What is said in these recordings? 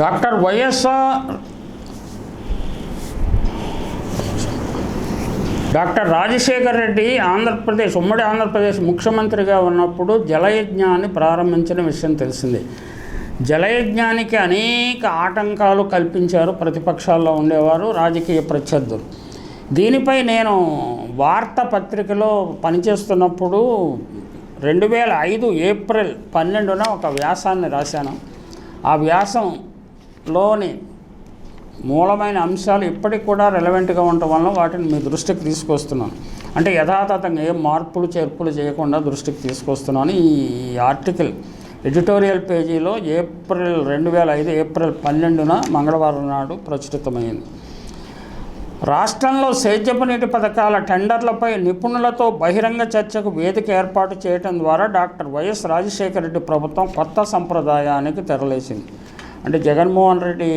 Doctor YSR doctor Rajasekhar Reddy Andhra Pradesh ఉమ్మడి ఆంధ్రప్రదేశ్ ముఖ్యమంత్రిగా ఉన్నప్పుడు జలయజ్ఞాన్ని ప్రారంభించిన విషయం తెలిసిందే. జలయజ్ఞానికి అనేక ఆటంకాలు కల్పించారు ప్రతిపక్షాల్లో ఉండేవారు రాజకీయ ప్రత్యర్థులు. దీనిపై నేను వార్తాపత్రికలో పనిచేస్తున్నప్పుడు రెండు వేల ఐదు ఏప్రిల్ పన్నెండున ఒక వ్యాసాన్ని రాశాను. ఆ వ్యాసం లోని మూలమైన అంశాలు ఇప్పటికి కూడా రెలవెంట్గా ఉండటం వల్ల వాటిని మీ దృష్టికి తీసుకొస్తున్నాను. అంటే యథాతథంగా ఏం మార్పులు చేర్పులు చేయకుండా దృష్టికి తీసుకొస్తున్నాను. ఈ ఆర్టికల్ ఎడిటోరియల్ పేజీలో ఏప్రిల్ రెండు వేల ఐదు ఏప్రిల్ పన్నెండున మంగళవారం నాడు ప్రచురితమైంది. రాష్ట్రంలో సేద్యపు నీటి పథకాల టెండర్లపై నిపుణులతో బహిరంగ చర్చకు వేదిక ఏర్పాటు చేయడం ద్వారా డాక్టర్ వైఎస్ రాజశేఖర రెడ్డి ప్రభుత్వం కొత్త సంప్రదాయానికి తెరలేసింది. అంటే జగన్మోహన్ రెడ్డి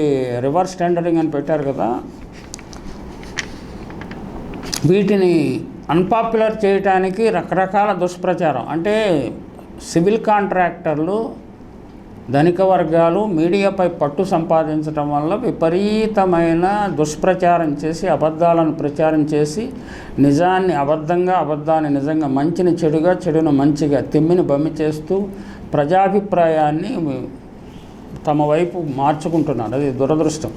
రివర్స్ టెండరింగ్ అని పెట్టారు కదా వీటిని అన్పాపులర్ చేయటానికి రకరకాల దుష్ప్రచారం. అంటే సివిల్ కాంట్రాక్టర్లు ధనిక వర్గాలు మీడియాపై పట్టు సంపాదించడం వల్ల విపరీతమైన దుష్ప్రచారం చేసి అబద్ధాలను ప్రచారం చేసి నిజాన్ని అబద్ధంగా అబద్ధాన్ని నిజంగా మంచిని చెడుగా చెడును మంచిగా తిమ్మిని బమ్మి చేస్తూ ప్రజాభిప్రాయాన్ని తమ వైపు మార్చుకుంటున్నారు అది దురదృష్టం.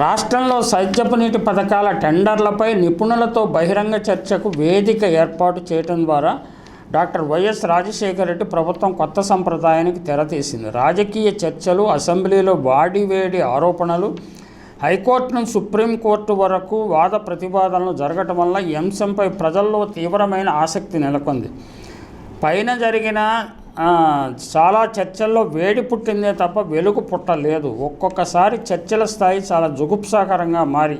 రాష్ట్రంలో సైద్యపు నీటి పథకాల టెండర్లపై నిపుణులతో బహిరంగ చర్చకు వేదిక ఏర్పాటు చేయడం ద్వారా డాక్టర్ వైఎస్ రాజశేఖర రెడ్డి ప్రభుత్వం కొత్త సంప్రదాయానికి తెరతీసింది. రాజకీయ చర్చలు అసెంబ్లీలో వాడివేడి ఆరోపణలు హైకోర్టు నుంచి సుప్రీంకోర్టు వరకు వాద ప్రతిపాదనలు జరగటం వల్ల ఈ అంశంపై ప్రజల్లో తీవ్రమైన ఆసక్తి నెలకొంది. పైన జరిగిన చాలా చర్చల్లో వేడి పుట్టిందే తప్ప వెలుగు పుట్టలేదు. ఒక్కొక్కసారి చర్చల స్థాయి చాలా జుగుప్సాకరంగా మారి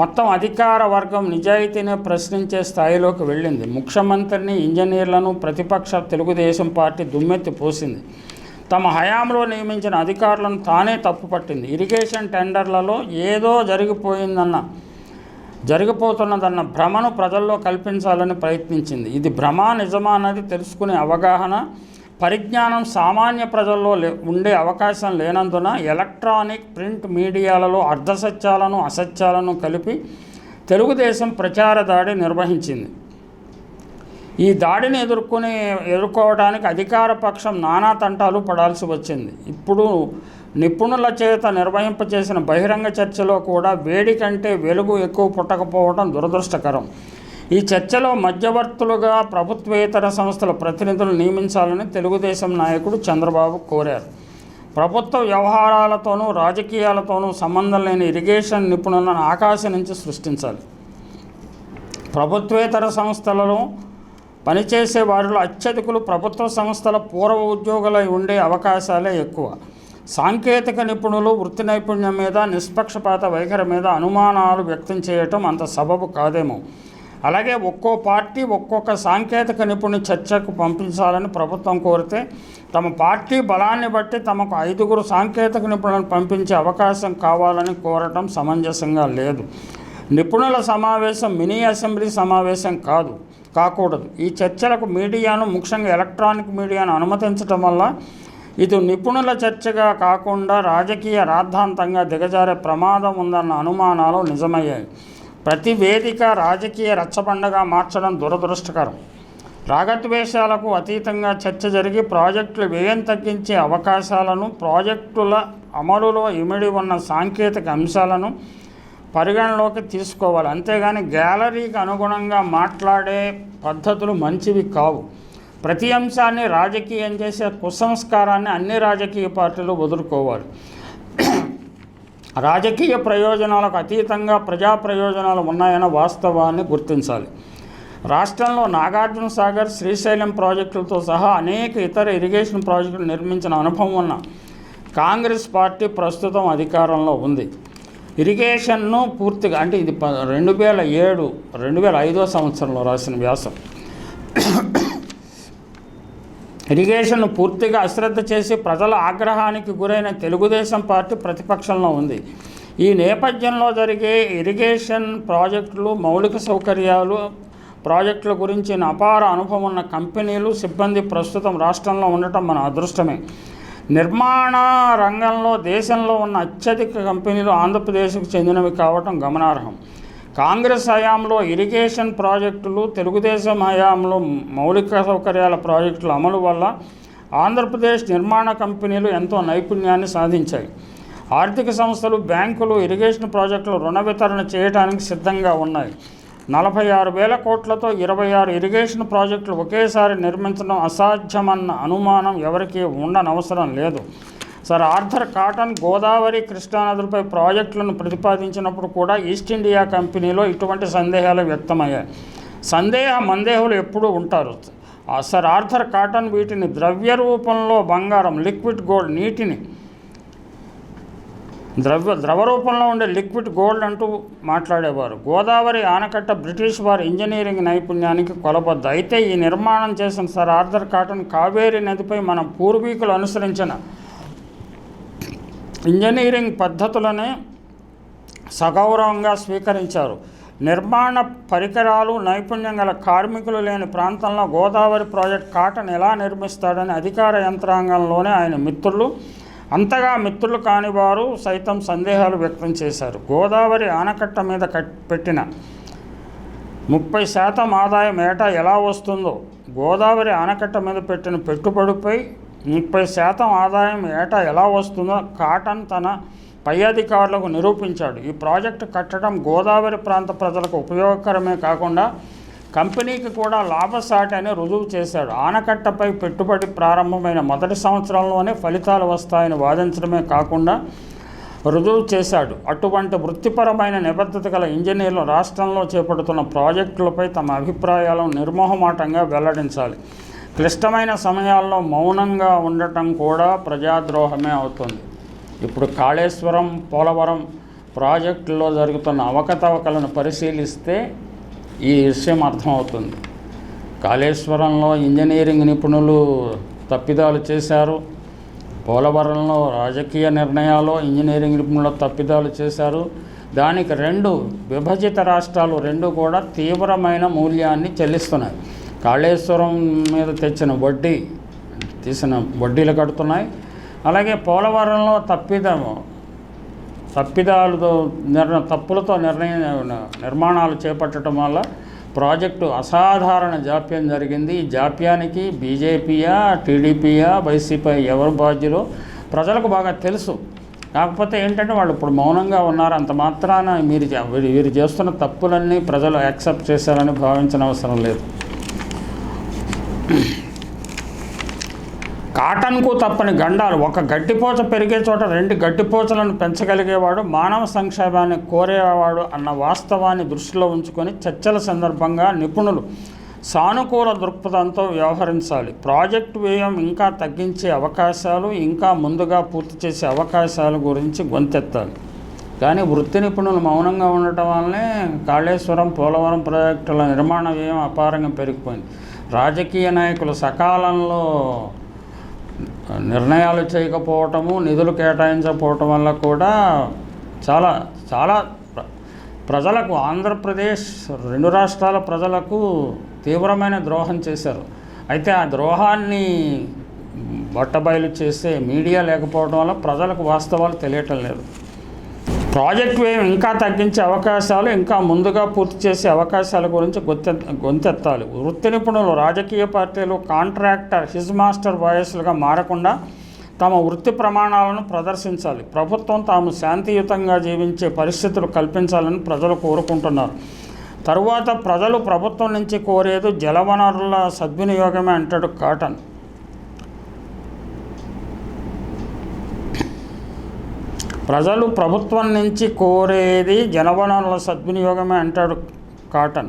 మొత్తం అధికార వర్గం నిజాయితీని ప్రశ్నించే స్థాయిలోకి వెళ్ళింది. ముఖ్యమంత్రిని ఇంజనీర్లను ప్రతిపక్ష తెలుగుదేశం పార్టీ దుమ్మెత్తి పోసింది. తమ హయాంలో నియమించిన అధికారులను తానే తప్పుపట్టింది. ఇరిగేషన్ టెండర్లలో ఏదో జరిగిపోయిందన్న జరిగిపోతున్నదన్న భ్రమను ప్రజల్లో కల్పించాలని ప్రయత్నించింది. ఇది భ్రమ నిజమా అన్నది తెలుసుకునే అవగాహన పరిజ్ఞానం సామాన్య ప్రజల్లో లే ఉండే అవకాశం లేనందున ఎలక్ట్రానిక్ ప్రింట్ మీడియాలలో అర్ధసత్యాలను అసత్యాలను కలిపి తెలుగుదేశం ప్రచార దాడి నిర్వహించింది. ఈ దాడిని ఎదుర్కొని ఎదుర్కోవడానికి అధికార పక్షం నానా తంటాలు పడాల్సి వచ్చింది. ఇప్పుడు నిపుణుల చేత నిర్వహింపచేసిన బహిరంగ చర్చలో కూడా వేడి కంటే వెలుగు ఎక్కువ పుట్టకపోవడం దురదృష్టకరం. ఈ చర్చలో మధ్యవర్తులుగా ప్రభుత్వేతర సంస్థల ప్రతినిధులు నియమించాలని తెలుగుదేశం నాయకుడు చంద్రబాబు కోరారు. ప్రభుత్వ వ్యవహారాలతోనూ రాజకీయాలతోనూ సంబంధం లేని ఇరిగేషన్ నిపుణులను ఆకాశం నుంచి సృష్టించాలి. ప్రభుత్వేతర సంస్థలలో పనిచేసే వారిలో అత్యధికులు ప్రభుత్వ సంస్థల పూర్వ ఉద్యోగులై ఉండే అవకాశాలే ఎక్కువ. సాంకేతిక నిపుణులు వృత్తి నైపుణ్యం మీద నిష్పక్షపాత వైఖరి మీద అనుమానాలు వ్యక్తం చేయటం అంత సబబు కాదేమో. అలాగే ఒక్కో పార్టీ ఒక్కొక్క సాంకేతిక నిపుణుని చర్చకు పంపించాలని ప్రభుత్వం కోరితే తమ పార్టీ బలాన్ని బట్టి తమకు ఐదుగురు సాంకేతిక నిపుణులను పంపించే అవకాశం కావాలని కోరటం సమంజసంగా లేదు. నిపుణుల సమావేశం మినీ అసెంబ్లీ సమావేశం కాదు కాకూడదు. ఈ చర్చలకు మీడియాను ముఖ్యంగా ఎలక్ట్రానిక్ మీడియాను అనుమతించడం వల్ల ఇది నిపుణుల చర్చగా కాకుండా రాజకీయ రాద్ధాంతంగా దిగజారే ప్రమాదం ఉందన్న అనుమానాలు నిజమయ్యాయి. ప్రతి వేదిక రాజకీయ రచ్చబండగా మార్చడం దురదృష్టకరం. రాగద్వేషాలకు అతీతంగా చర్చ జరిగి ప్రాజెక్టులు వ్యయం తగ్గించే అవకాశాలను ప్రాజెక్టుల అమలులో ఇమిడి ఉన్న సాంకేతిక అంశాలను పరిగణలోకి తీసుకోవాలి. అంతేగాని గ్యాలరీకి అనుగుణంగా మాట్లాడే పద్ధతులు మంచివి కావు. ప్రతి అంశాన్ని రాజకీయం చేసే కుసంస్కారాన్ని అన్ని రాజకీయ పార్టీలు వదులుకోవాలి. రాజకీయ ప్రయోజనాలకు అతీతంగా ప్రజా ప్రయోజనాలు ఉన్నాయన్న వాస్తవాన్ని గుర్తించాలి. రాష్ట్రంలో నాగార్జున సాగర్ శ్రీశైలం ప్రాజెక్టులతో సహా అనేక ఇతర ఇరిగేషన్ ప్రాజెక్టులు నిర్మించిన అనుభవం ఉన్న కాంగ్రెస్ పార్టీ ప్రస్తుతం అధికారంలో ఉంది. ఇరిగేషన్ను పూర్తిగా అంటే ఇది ప రెండు వేల ఏడు రెండు వేల ఐదో సంవత్సరంలో రాసిన వ్యాసం. ఇరిగేషన్ను పూర్తిగా అశ్రద్ధ చేసి ప్రజల ఆగ్రహానికి గురైన తెలుగుదేశం పార్టీ ప్రతిపక్షంలో ఉంది. ఈ నేపథ్యంలో జరిగే ఇరిగేషన్ ప్రాజెక్టులు మౌలిక సౌకర్యాలు ప్రాజెక్టుల గురించి అపార అనుభవం ఉన్న కంపెనీలు సిబ్బంది ప్రస్తుతం రాష్ట్రంలో ఉండటం మన అదృష్టమే. నిర్మాణ రంగంలో దేశంలో ఉన్న అత్యధిక కంపెనీలు ఆంధ్రప్రదేశ్కు చెందినవి కావటం గమనార్హం. కాంగ్రెస్ హయాంలో ఇరిగేషన్ ప్రాజెక్టులు తెలుగుదేశం హయాంలో మౌలిక సౌకర్యాల ప్రాజెక్టుల అమలు వల్ల ఆంధ్రప్రదేశ్ నిర్మాణ కంపెనీలు ఎంతో నైపుణ్యాన్ని సాధించాయి. ఆర్థిక సంస్థలు బ్యాంకులు ఇరిగేషన్ ప్రాజెక్టులు రుణ వితరణ చేయడానికి సిద్ధంగా ఉన్నాయి. నలభై ఆరు వేల కోట్లతో ఇరవై ఆరు ఇరిగేషన్ ప్రాజెక్టులు ఒకేసారి నిర్మించడం అసాధ్యమన్న అనుమానం ఎవరికీ ఉండనవసరం లేదు. సర్ ఆర్థర్ కాటన్ గోదావరి కృష్ణానదులపై ప్రాజెక్టులను ప్రతిపాదించినప్పుడు కూడా ఈస్ట్ ఇండియా కంపెనీలో ఇటువంటి సందేహాలు వ్యక్తమయ్యాయి. సందేహ మందేహులు ఎప్పుడూ ఉంటారు. సార్ సర్ ఆర్థర్ కాటన్ వీటిని ద్రవ్య రూపంలో బంగారం లిక్విడ్ గోల్డ్ నీటిని ద్రవ్య ద్రవ రూపంలో ఉండే లిక్విడ్ గోల్డ్ అంటూ మాట్లాడేవారు. గోదావరి ఆనకట్ట బ్రిటిష్ వారి ఇంజనీరింగ్ నైపుణ్యానికి కొలబద్దు అయితే ఈ నిర్మాణం చేసిన సార్ ఆర్థర్ కాటన్ కావేరీ నదిపై మన పూర్వీకులు అనుసరించిన ఇంజనీరింగ్ పద్ధతులనే సగౌరవంగా స్వీకరించారు. నిర్మాణ పరికరాలు నైపుణ్యం గల కార్మికులు లేని ప్రాంతంలో గోదావరి ప్రాజెక్ట్ కాటన్ ఎలా నిర్మిస్తాడని అధికార యంత్రాంగంలోనే ఆయన మిత్రులు అంతగా మిత్రులు కాని వారు సైతం సందేహాలు వ్యక్తం చేశారు. గోదావరి ఆనకట్ట మీద పెట్టిన ముప్పై శాతం ఆదాయం ఏటా ఎలా వస్తుందో గోదావరి ఆనకట్ట మీద పెట్టిన పెట్టుబడిపై ముప్పై శాతం ఆదాయం ఏటా ఎలా వస్తుందో కాటన్ తన పై అధికారులకు నిరూపించాడు. ఈ ప్రాజెక్టు కట్టడం గోదావరి ప్రాంత ప్రజలకు ఉపయోగకరమే కాకుండా కంపెనీకి కూడా లాభసాటి అని రుజువు చేశాడు. ఆనకట్టపై పెట్టుబడి ప్రారంభమైన మొదటి సంవత్సరంలోనే ఫలితాలు వస్తాయని వాదించడమే కాకుండా రుజువు చేశాడు. అటువంటి వృత్తిపరమైన నిబద్ధత గల ఇంజనీర్లు రాష్ట్రంలో చేపడుతున్న ప్రాజెక్టులపై తమ అభిప్రాయాలను నిర్మోహమాటంగా వెల్లడించాలి. క్లిష్టమైన సమయాల్లో మౌనంగా ఉండటం కూడా ప్రజాద్రోహమే అవుతుంది. ఇప్పుడు కాళేశ్వరం పోలవరం ప్రాజెక్టులో జరుగుతున్న అవకతవకలను పరిశీలిస్తే ఈ విషయం అర్థమవుతుంది. కాళేశ్వరంలో ఇంజనీరింగ్ నిపుణులు తప్పిదాలు చేశారు. పోలవరంలో రాజకీయ నిర్ణయాలు ఇంజనీరింగ్ నిపుణులు తప్పిదాలు చేశారు. దానికి రెండు విభజిత రాష్ట్రాలు రెండు కూడా తీవ్రమైన మూల్యాన్ని చెల్లిస్తున్నాయి. కాళేశ్వరం మీద తెచ్చిన వడ్డీ తీసిన వడ్డీలు కడుతున్నాయి. అలాగే పోలవరంలో తప్పిదము తప్పిదాలతో నిర్ణ తప్పులతో నిర్ణయం నిర్మాణాలు చేపట్టడం వల్ల ప్రాజెక్టు అసాధారణ జాప్యం జరిగింది. ఈ జాప్యానికి బీజేపీయా టీడీపీయా వైసీపీ ఎవరు బాధ్యులో ప్రజలకు బాగా తెలుసు. కాకపోతే ఏంటంటే వాళ్ళు ఇప్పుడు మౌనంగా ఉన్నారు. అంత మాత్రాన మీరు వీరు- వీరు చేస్తున్న తప్పులన్నీ ప్రజలు యాక్సెప్ట్ చేశారని భావించిన అవసరం లేదు. కాటన్కు తప్పని గండాలు ఒక గడ్డిపోచ పెరిగే చోట రెండు గడ్డిపోచలను పెంచగలిగేవాడు మానవ సంక్షేమాన్ని కోరేవాడు అన్న వాస్తవాన్ని దృష్టిలో ఉంచుకొని చర్చల సందర్భంగా నిపుణులు సానుకూల దృక్పథంతో వ్యవహరించాలి. ప్రాజెక్టు వ్యయం ఇంకా తగ్గించే అవకాశాలు ఇంకా ముందుగా పూర్తి చేసే అవకాశాల గురించి గొంతెత్తాలి. కానీ వృత్తి నిపుణులు మౌనంగా ఉండటం వల్లనే కాళేశ్వరం పోలవరం ప్రాజెక్టుల నిర్మాణ వ్యయం అపారంగా పెరిగిపోయింది. రాజకీయ నాయకులు సకాలంలో నిర్ణయాలు చేయకపోవటము నిధులు కేటాయించకపోవటం వల్ల కూడా చాలా చాలా ప్ర- ప్రజలకు ఆంధ్రప్రదేశ్ రెండు రాష్ట్రాల ప్రజలకు తీవ్రమైన ద్రోహం చేశారు. అయితే ఆ ద్రోహాన్ని బట్టబయలు చేసే మీడియా లేకపోవడం వల్ల ప్రజలకు వాస్తవాలు తెలియటం లేదు. ప్రాజెక్ట్ వ్యయం ఇంకా తగ్గించే అవకాశాలు ఇంకా ముందుగా పూర్తి చేసే అవకాశాల గురించి గొంతె గొంతెత్తాలి. వృత్తి నిపుణులు రాజకీయ పార్టీలు కాంట్రాక్టర్ హిజ్ మాస్టర్ వాయస్లుగా మారకుండా తమ వృత్తి ప్రమాణాలను ప్రదర్శించాలి. ప్రభుత్వం తాము శాంతియుతంగా జీవించే పరిస్థితులు కల్పించాలని ప్రజలు కోరుకుంటున్నారు. తరువాత ప్రజలు ప్రభుత్వం నుంచి కోరేది జలవనరుల సద్వినియోగమే అంటాడు కాటన్. ప్రజలు ప్రభుత్వం నుంచి కోరేది జనవనరుల సద్వినియోగమే అంటాడు కాటన్.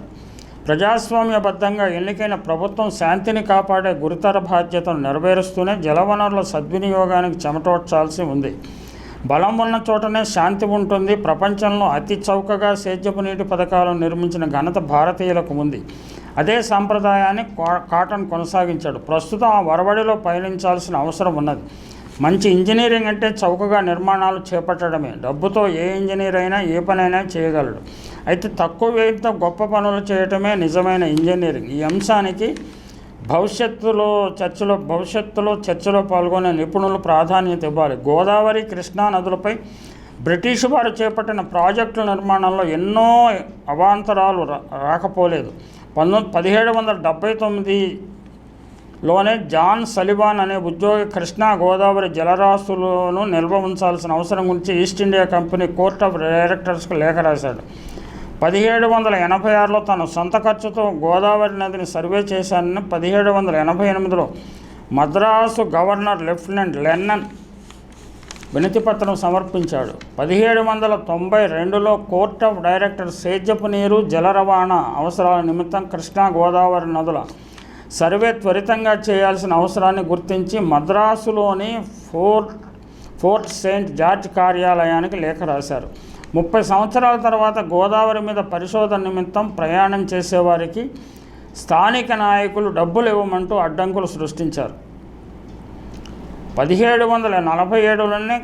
ప్రజాస్వామ్యబద్ధంగా ఎన్నికైన ప్రభుత్వం శాంతిని కాపాడే గురుతర బాధ్యతను నెరవేరుస్తూనే జలవనరుల సద్వినియోగానికి చెమటోడ్చాల్సి ఉంది. బలం ఉన్న చోటనే శాంతి ఉంటుంది. ప్రపంచంలో అతి చౌకగా సేద్యపు నీటి పథకాలను నిర్మించిన ఘనత భారతీయులకు ఉంది. అదే సాంప్రదాయాన్ని కా- కాటన్ కొనసాగించాడు. ప్రస్తుతం ఆ వరవడిలో పయనించాల్సిన అవసరం ఉన్నది. మంచి ఇంజనీరింగ్ అంటే చౌకగా నిర్మాణాలు చేపట్టడమే. డబ్బుతో ఏ ఇంజనీర్ అయినా ఏ పనైనా చేయగలడు. అయితే తక్కువ వ్యయంతో గొప్ప పనులు చేయటమే నిజమైన ఇంజనీరింగ్. ఈ అంశానికి భవిష్యత్తులో చర్చలో భవిష్యత్తులో చర్చలో పాల్గొనే నిపుణులు ప్రాధాన్యత ఇవ్వాలి. గోదావరి కృష్ణా నదులపై బ్రిటిష్ వారు చేపట్టిన ప్రాజెక్టుల నిర్మాణంలో ఎన్నో అవాంతరాలు రా- రాకపోలేదు. పంతొమ్మిది పదిహేడు వందల డెబ్బై తొమ్మిది లోనే జాన్ సలివాన్ అనే ఉద్యోగి కృష్ణా గోదావరి జలరాశులను నిల్వ ఉంచాల్సిన అవసరం గురించి East India company court of డైరెక్టర్స్కు లేఖ రాశాడు. పదిహేడు వందల ఎనభై ఆరులో తన సొంత ఖర్చుతో గోదావరి నదిని సర్వే చేశానని పదిహేడు వందల ఎనభై ఎనిమిదిలో మద్రాసు గవర్నర్ లెఫ్టినెంట్ లెన్నన్ వినతిపత్రం సమర్పించాడు. పదిహేడు వందల తొంభై రెండులో కోర్ట్ ఆఫ్ డైరెక్టర్ సేద్యపు నీరు జల రవాణా అవసరాల నిమిత్తం కృష్ణా గోదావరి నదుల సర్వే త్వరితంగా చేయాల్సిన అవసరాన్ని గుర్తించి మద్రాసులోని ఫోర్ట్ ఫోర్ట్ సెయింట్ జార్జ్ కార్యాలయానికి లేఖ రాశారు. ముప్పై సంవత్సరాల తర్వాత గోదావరి మీద పరిశోధన నిమిత్తం ప్రయాణం చేసేవారికి స్థానిక నాయకులు డబ్బులు ఇవ్వమంటూ అడ్డంకులు సృష్టించారు. పదిహేడు వందల నలభై ఏడులోనే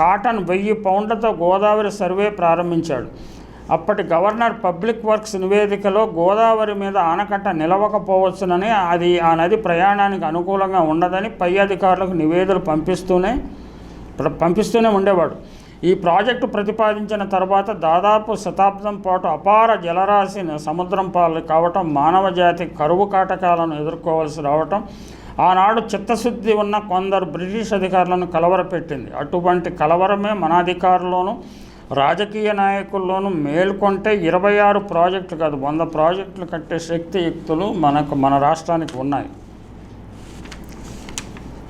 కాటన్ వెయ్యి పౌండ్లతో గోదావరి సర్వే ప్రారంభించాడు. అప్పటి గవర్నర్ పబ్లిక్ వర్క్స్ నివేదికలో గోదావరి మీద ఆనకట్ట నిలవకపోవచ్చునని అది ఆ నది ప్రయాణానికి అనుకూలంగా ఉండదని పై అధికారులకు నివేదికలు పంపిస్తూనే పంపిస్తూనే ఉండేవాడు. ఈ ప్రాజెక్టు ప్రతిపాదించిన తర్వాత దాదాపు శతాబ్దం పాటు అపార జలరాశి సముద్రం పాలు కావటం మానవ జాతి కరువు కాటకాలను ఎదుర్కోవాల్సి రావటం ఆనాడు చిత్తశుద్ధి ఉన్న కొందరు బ్రిటిష్ అధికారులను కలవరపెట్టింది. అటువంటి కలవరమే మన అధికారులోనూ రాజకీయ నాయకుల్లోనూ మేల్కొంటే ఇరవై ఆరు ప్రాజెక్టులు కాదు వంద ప్రాజెక్టులు కట్టే శక్తియుక్తులు మనకు మన రాష్ట్రానికి ఉన్నాయి.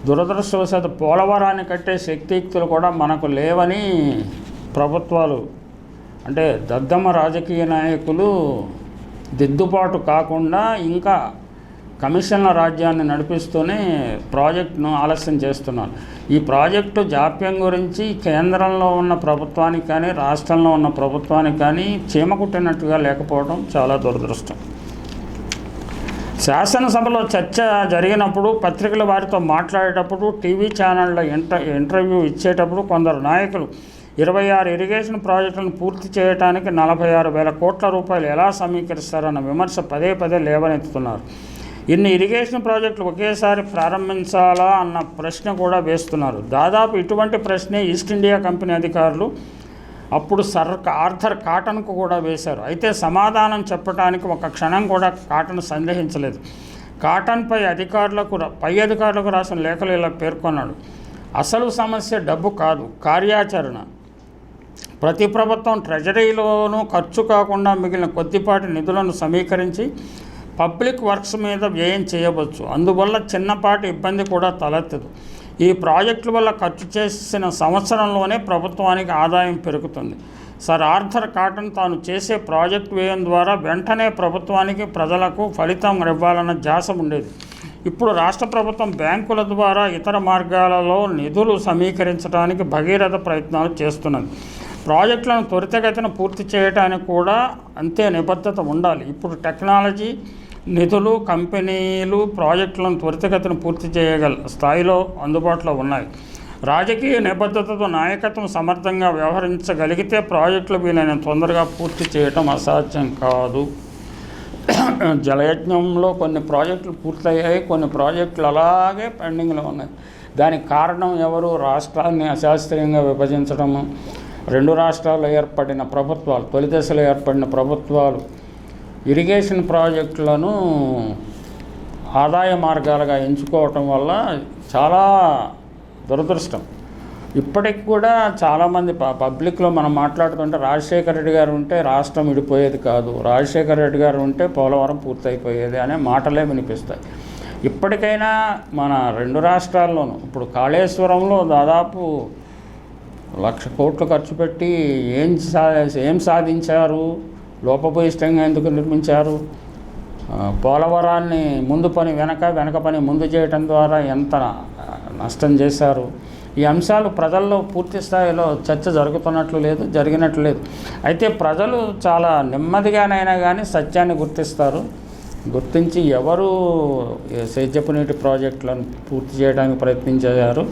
దురదృష్టవశాత్తు పోలవరాన్ని కట్టే శక్తియుక్తులు కూడా మనకు లేవని ప్రభుత్వాలు అంటే దద్దమ్మ రాజకీయ నాయకులు దిద్దుబాటు కాకుండా ఇంకా కమిషన్ల రాజ్యాన్ని నడిపిస్తూనే ప్రాజెక్టును ఆలస్యం చేస్తున్నారు. ఈ ప్రాజెక్టు జాప్యం గురించి కేంద్రంలో ఉన్న ప్రభుత్వానికి కానీ రాష్ట్రంలో ఉన్న ప్రభుత్వానికి కానీ చీమకుట్టినట్టుగా లేకపోవడం చాలా దురదృష్టం. శాసనసభలో చర్చ జరిగినప్పుడు పత్రికల వారితో మాట్లాడేటప్పుడు టీవీ ఛానళ్ళ ఇంటర్ ఇంటర్వ్యూ ఇచ్చేటప్పుడు కొందరు నాయకులు ఇరవై ఆరు ఇరిగేషన్ ప్రాజెక్టులను పూర్తి చేయడానికి నలభై ఆరు వేల కోట్ల రూపాయలు ఎలా సమీకరిస్తారన్న విమర్శ పదే పదే లేవనెత్తుతున్నారు. ఇన్ని ఇరిగేషన్ ప్రాజెక్టులు ఒకేసారి ప్రారంభించాలా అన్న ప్రశ్న కూడా వేస్తున్నారు. దాదాపు ఇటువంటి ప్రశ్నే ఈస్ట్ ఇండియా కంపెనీ అధికారులు అప్పుడు సర్ ఆర్థర్ కాటన్కు కూడా వేశారు. అయితే సమాధానం చెప్పడానికి ఒక క్షణం కూడా కాటన్ సందేహించలేదు. కాటన్పై అధికారులకు పై అధికారులకు రాసిన లేఖలు ఇలా పేర్కొన్నాడు. అసలు సమస్య డబ్బు కాదు కార్యాచరణ. ప్రతి ప్రభుత్వం ట్రెజరీలోనూ ఖర్చు కాకుండా మిగిలిన కొద్దిపాటి నిధులను సమీకరించి పబ్లిక్ వర్క్స్ మీద వ్యయం చేయవచ్చు. అందువల్ల చిన్నపాటి ఇబ్బంది కూడా తలెత్తదు. ఈ ప్రాజెక్టుల వల్ల ఖర్చు చేసిన సంవత్సరంలోనే ప్రభుత్వానికి ఆదాయం పెరుగుతుంది. సర్ ఆర్థర్ కాటన్ తాను చేసే ప్రాజెక్ట్ వ్యయం ద్వారా వెంటనే ప్రభుత్వానికి ప్రజలకు ఫలితం ఇవ్వాలన్న ధ్యాస ఉండేది. ఇప్పుడు రాష్ట్ర ప్రభుత్వం బ్యాంకుల ద్వారా ఇతర మార్గాలలో నిధులు సమీకరించడానికి భగీరథ ప్రయత్నాలు చేస్తున్నది. ప్రాజెక్టులను త్వరితగతిన పూర్తి చేయడానికి కూడా అంతే నిబద్ధత ఉండాలి. ఇప్పుడు టెక్నాలజీ నిధులు కంపెనీలు ప్రాజెక్టులను త్వరితగతిన పూర్తి చేయగల స్థాయిలో అందుబాటులో ఉన్నాయి. రాజకీయ నిబద్ధతతో నాయకత్వం సమర్థంగా వ్యవహరించగలిగితే ప్రాజెక్టులు వీలైన తొందరగా పూర్తి చేయటం అసాధ్యం కాదు. జలయజ్ఞంలో కొన్ని ప్రాజెక్టులు పూర్తయ్యాయి. కొన్ని ప్రాజెక్టులు అలాగే పెండింగ్లో ఉన్నాయి. దానికి కారణం ఎవరు? రాష్ట్రాన్ని అశాస్త్రీయంగా విభజించడము రెండు రాష్ట్రాల్లో ఏర్పడిన ప్రభుత్వాలు తొలి దశలో ఏర్పడిన ప్రభుత్వాలు ఇరిగేషన్ ప్రాజెక్టులను ఆదాయ మార్గాలుగా ఎంచుకోవటం వల్ల చాలా దురదృష్టం. ఇప్పటికి కూడా చాలామంది ప పబ్లిక్లో మనం మాట్లాడుతుంటే రాజశేఖర రెడ్డి గారు ఉంటే రాష్ట్రం విడిపోయేది కాదు రాజశేఖర రెడ్డి గారు ఉంటే పోలవరం పూర్తయిపోయేది అనే మాటలే వినిపిస్తాయి. ఇప్పటికైనా మన రెండు రాష్ట్రాల్లోనూ ఇప్పుడు కాళేశ్వరంలో దాదాపు లక్ష కోట్లు ఖర్చు పెట్టి ఏం సా ఏం సాధించారు? లోపభూయిష్టంగా ఎందుకు నిర్మించారు? పోలవరాన్ని ముందు పని వెనక వెనక పని ముందు చేయటం ద్వారా ఎంత నష్టం చేశారు? ఈ అంశాలు ప్రజల్లో పూర్తి స్థాయిలో చర్చ జరుగుతున్నట్లు లేదు జరిగినట్లు లేదు. అయితే ప్రజలు చాలా నెమ్మదిగానైనా కానీ సత్యాన్ని గుర్తిస్తారు. గుర్తించి ఎవరు సేద్యపు నీటి ప్రాజెక్టులను పూర్తి చేయడానికి ప్రయత్నించారు?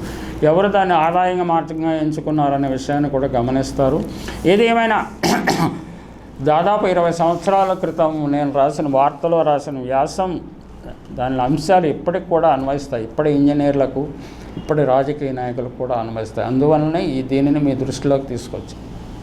ఎవరు దాన్ని ఆదాయంగా మార్గంగా ఎంచుకున్నారనే విషయాన్ని కూడా గమనిస్తారు. ఏది ఏమైనా దాదాపు ఇరవై సంవత్సరాల క్రితం నేను రాసిన వార్తలో రాసిన వ్యాసం దాని అంశాలు ఇప్పటికి కూడా అన్వయిస్తాయి. ఇప్పటి ఇంజనీర్లకు ఇప్పటి రాజకీయ నాయకులకు కూడా అన్వయిస్తాయి. అందువలనే ఈ దీనిని మీ దృష్టిలోకి తీసుకొచ్చాను.